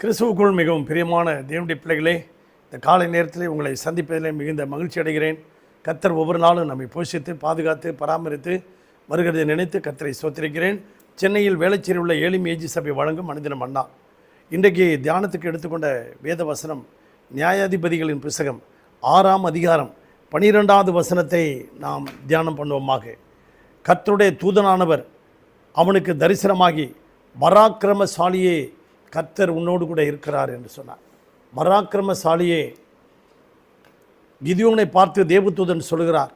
கிறிஸ்துவுக்குள் மிகவும் பிரியமான தேவனுடைய பிள்ளைகளே இந்த காலை நேரத்தில் உங்களை சந்திப்பதிலே மிகுந்த மகிழ்ச்சி அடைகிறேன். கத்தர் ஒவ்வொரு நாளும் நம்மை போஷித்து பாதுகாத்து பராமரித்து வருகிறதை நினைத்து கத்தரை சோத்திருக்கிறேன் சென்னையில் வேளச்சேரி உள்ள ஏழும் ஏஜி சபை வழங்கும் மனிதனம் அண்ணா. இன்றைக்கு தியானத்துக்கு எடுத்துக்கொண்ட வேத வசனம் நியாயாதிபதிகளின் புஸ்தகம் ஆறாம் அதிகாரம் பனிரெண்டாவது வசனத்தை நாம் தியானம் பண்ணுவோமாக. கர்த்தருடைய தூதனானவர் அவனுக்கு தரிசனமாகி பராக்கிரமசாலியே கர்த்தர் உன்னோடு கூட இருக்கிறார் என்று சொன்னார். பராக்கிரமசாலியே கிதியோனை பார்த்து தேவதூதன் சொல்கிறார்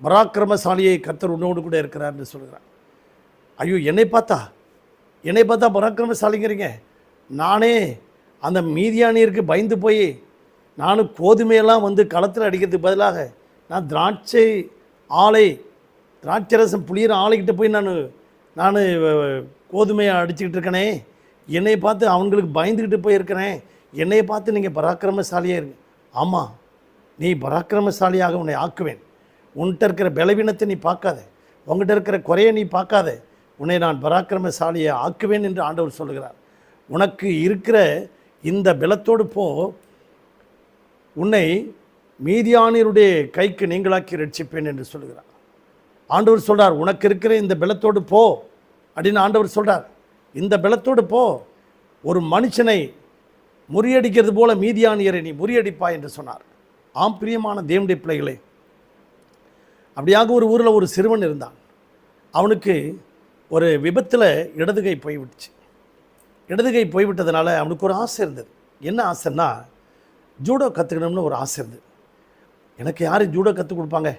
பராக்கிரமசாலியை கர்த்தர் உன்னோடு கூட இருக்கிறார் என்று சொல்கிறார். ஐயோ என்னை பார்த்தா? என்னை பார்த்தா பராக்கிரமசாலிங்கிறீங்க? நானே அந்த மீதியானியருக்கு பயந்து போய் நானும் கோதுமையெல்லாம் வந்து களத்தில் அடிக்கிறதுக்கு பதிலாக நான் திராட்சை ஆலை திராட்சை ரசம் புளியிற ஆலைக்கிட்ட போய் நான் நான் கோதுமையை அடிச்சுக்கிட்டு இருக்கனே என்னை பார்த்து அவங்களுக்கு பயந்துக்கிட்டு போயிருக்கிறேன். என்னை பார்த்து நீங்கள் பராக்கிரமசாலியாக இருங்க. ஆமாம் நீ பராக்கிரமசாலியாக உன்னை ஆக்குவேன். உன்கிட்ட இருக்கிற பலவீனத்தை நீ பார்க்காத. உங்ககிட்ட இருக்கிற குறையை நீ பார்க்காத. உன்னை நான் பராக்கிரமசாலியை ஆக்குவேன் என்று ஆண்டவர் சொல்லுகிறார். உனக்கு இருக்கிற இந்த பலத்தோடு போ. உன்னை மீதியானியருடைய கைக்கு நீங்களாக்கி ரட்சிப்பேன் என்று சொல்லுகிறார். ஆண்டவர் சொல்கிறார் உனக்கு இருக்கிற இந்த பலத்தோடு போ அப்படின்னு ஆண்டவர் சொல்கிறார் இந்த பலத்தோடு போ. ஒரு மனுஷனை முறியடிக்கிறது போல மீதியானியரை நீ முறியடிப்பாய் என்று சொன்னார். ஆம் பிரியமான தேவனுடைய பிள்ளைகளே. அப்படியாக ஒரு ஊரில் ஒரு சிறுவன் இருந்தான். அவனுக்கு ஒரு விபத்தில் இடதுகை போய்விட்டுச்சு. இடதுகை போய்விட்டதுனால அவனுக்கு ஒரு ஆசை இருந்தது. என்ன ஆசைன்னா ஜூடோ கற்றுக்கணும்னு ஒரு ஆசை இருந்தது. எனக்கு யார் ஜூடோ கற்றுக் கொடுப்பாங்க?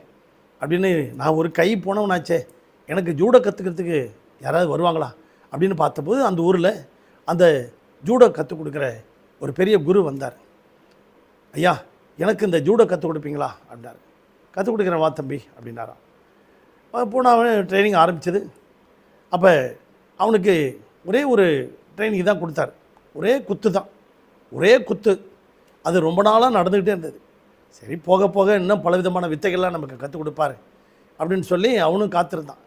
அப்படின்னு நான் ஒரு கை போனவனாச்சே. எனக்கு ஜூடோ கற்றுக்கிறதுக்கு யாராவது வருவாங்களா? அப்படின்னு பார்த்தபோது அந்த ஊரில் அந்த ஜூடோ கற்றுக் கொடுக்குற ஒரு பெரிய குரு வந்தார். ஐயா எனக்கு இந்த ஜூடோ கற்றுக் கொடுப்பீங்களா? அப்படின்னாரு. கற்றுக் கொடுக்குறேன் வா தம்பி அப்படின்னாராம். போனால் அவன் ட்ரைனிங் ஆரம்பித்தது அப்போ அவனுக்கு ஒரே ஒரு ட்ரைனிங் தான் கொடுத்தாரு. ஒரே குத்து தான். ஒரே குத்து. அது ரொம்ப நாளாக நடந்துக்கிட்டே இருந்தது. சரி போக போக இன்னும் பலவிதமான வித்தைகள்லாம் நமக்கு கற்றுக் கொடுப்பாரு அப்படின்னு சொல்லி அவனும் காத்திருந்தான்.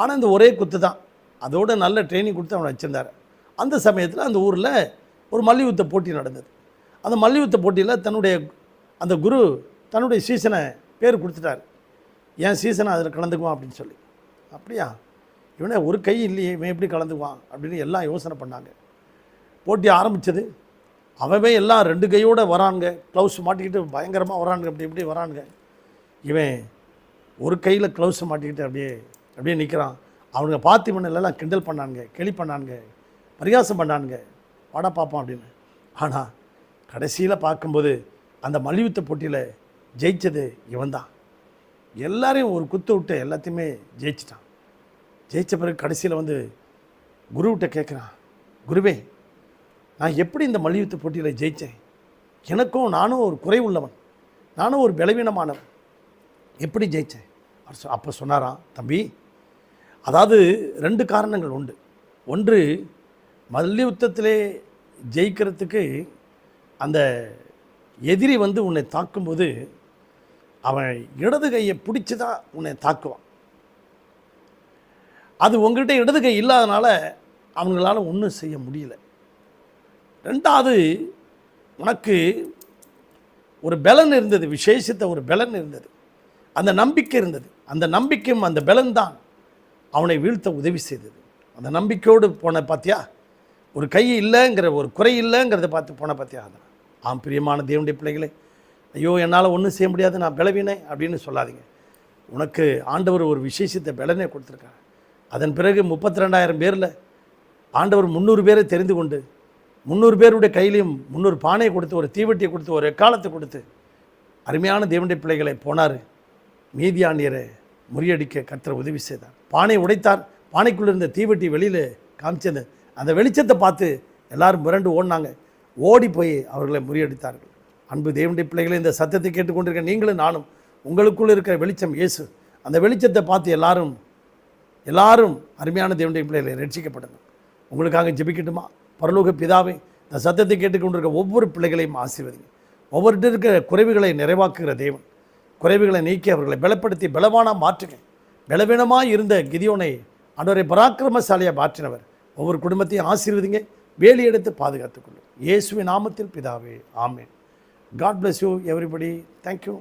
ஆனால் இந்த ஒரே குத்து தான். அதோட நல்ல ட்ரைனிங் கொடுத்து அவனை வச்சுருந்தார். அந்த சமயத்தில் அந்த ஊரில் ஒரு மல்யுத்த போட்டி நடந்தது. அந்த மல்யுத்த போட்டியில் தன்னுடைய அந்த குரு தன்னுடைய சீசனை பேர் கொடுத்துட்டார். என் சீசனை அதில் கலந்துக்குவான்? அப்படின்னு சொல்லி. அப்படியா? இவனே ஒரு கை இல்லையே இவன் எப்படி கலந்துக்குவான்? அப்படின்னு எல்லாம் யோசனை பண்ணாங்க. போட்டி ஆரம்பித்தது அவவே எல்லாம் ரெண்டு கையோடு வரானுங்க. க்ளவுஸ் மாட்டிக்கிட்டு பயங்கரமாக வரானுங்க. அப்படி இப்படி வரானுங்க. இவன் ஒரு கையில் க்ளவுஸ் மாட்டிக்கிட்டு அப்படியே அப்படியே நிற்கிறான் அவனுங்க பாத்தி இவனெல்லாம் கிண்டல் பண்ணானுங்க கேலி பண்ணானுங்க பரிகாசம் பண்ணானுங்க. வாடா பார்ப்போம் அப்படின்னு. ஆனால் கடைசியில் பார்க்கும்போது அந்த மல்யுத்த போட்டியில் ஜெயிச்சது இவன் தான் எல்லாரையும் ஒரு குத்து விட்டு எல்லாத்தையுமே ஜெயிச்சிட்டான். ஜெயித்த பிறகு கடைசியில் வந்து குருவிட்ட கேட்குறான் குருவே நான் எப்படி இந்த மல்யுத்த போட்டியில் ஜெயித்தேன் எனக்கும் நானும் ஒரு குறைவுள்ளவன் நானும் ஒரு பலவீனமானவன். எப்படி ஜெயித்தேன் அப்போ சொன்னாராம் தம்பி அதாவது ரெண்டு காரணங்கள் உண்டு. ஒன்று மல்யுத்தத்திலே ஜெயிக்கிறதுக்கு அந்த எதிரி வந்து உன்னை தாக்கும்போது அவன் இடது கையை பிடிச்சி தான் உன்னை தாக்குவான். அது உங்ககிட்ட இடது கை இல்லாதனால அவங்களால ஒன்றும் செய்ய முடியல. ரெண்டாவது உனக்கு ஒரு பலன் இருந்தது விசேஷித்த ஒரு பலன் இருந்தது. அந்த நம்பிக்கை இருந்தது. அந்த நம்பிக்கையும் அந்த பலன் தான். அவனை வீழ்த்த உதவி செய்தது. அந்த நம்பிக்கையோடு போன பார்த்தியா ஒரு கை இல்லைங்கிற ஒரு குறை இல்லைங்கிறத பார்த்து போன பார்த்தியா அதான் ஆம் பிரியமான தேவனுடைய பிள்ளைகளே ஐயோ என்னால் ஒன்றும் செய்ய முடியாது நான் பிளவினேன் அப்படின்னு சொல்லாதீங்க. உனக்கு ஆண்டவர் ஒரு விசேஷத்தை பலனே கொடுத்துருக்காரு. அதன் பிறகு முப்பத்தி ரெண்டாயிரம் பேரில் ஆண்டவர் முந்நூறு பேரை தெரிந்து கொண்டு முந்நூறு பேருடைய கையிலையும் முந்நூறு பானையை கொடுத்து ஒரு தீவட்டியை கொடுத்து ஒரு எக்காலத்தை கொடுத்து அருமையான தேவனுடைய பிள்ளைகளை போனார். மீதியாண்டியரை முறியடிக்க கத்திர உதவி செய்தார். பானை உடைத்தார். பானைக்குள்ளே இருந்த தீவெட்டி வெளியில் காமிச்சது. அந்த வெளிச்சத்தை பார்த்து எல்லாரும் மிரண்டு ஓடினாங்க. ஓடி போய் அவர்களை முறியடித்தார்கள். அன்பு தேவனுடைய பிள்ளைகளை இந்த சத்தத்தை கேட்டுக்கொண்டிருக்க நீங்களும் நானும் உங்களுக்குள்ளே இருக்கிற வெளிச்சம் இயேசு. அந்த வெளிச்சத்தை பார்த்து எல்லாரும் எல்லாரும் அருமையான தேவனுடைய பிள்ளைகளை ரட்சிக்கப்படணும் உங்களுக்காக ஜெபிக்கட்டுமா? பரலோக பிதாவை இந்த சத்தத்தை கேட்டுக்கொண்டிருக்க ஒவ்வொரு பிள்ளைகளையும் ஆசீர்வதிங்க. ஒவ்வொருத்தர் இருக்கிற குறைவுகளை நிறைவாக்குகிற தேவன். குறைவுகளை நீக்கி அவர்களை பலப்படுத்தி பலவான மாற்றுங்க பலவீனமாக இருந்த கிதியோனை அன்றரை பராக்கிரமசாலியாக மாற்றினவர். ஒவ்வொரு குடும்பத்தையும் ஆசீர்வதிங்க. வேலி எடுத்து பாதுகாத்துக்கொள்ளும். இயேசுவின் நாமத்தில் பிதாவே. ஆமேன். God bless you everybody thank you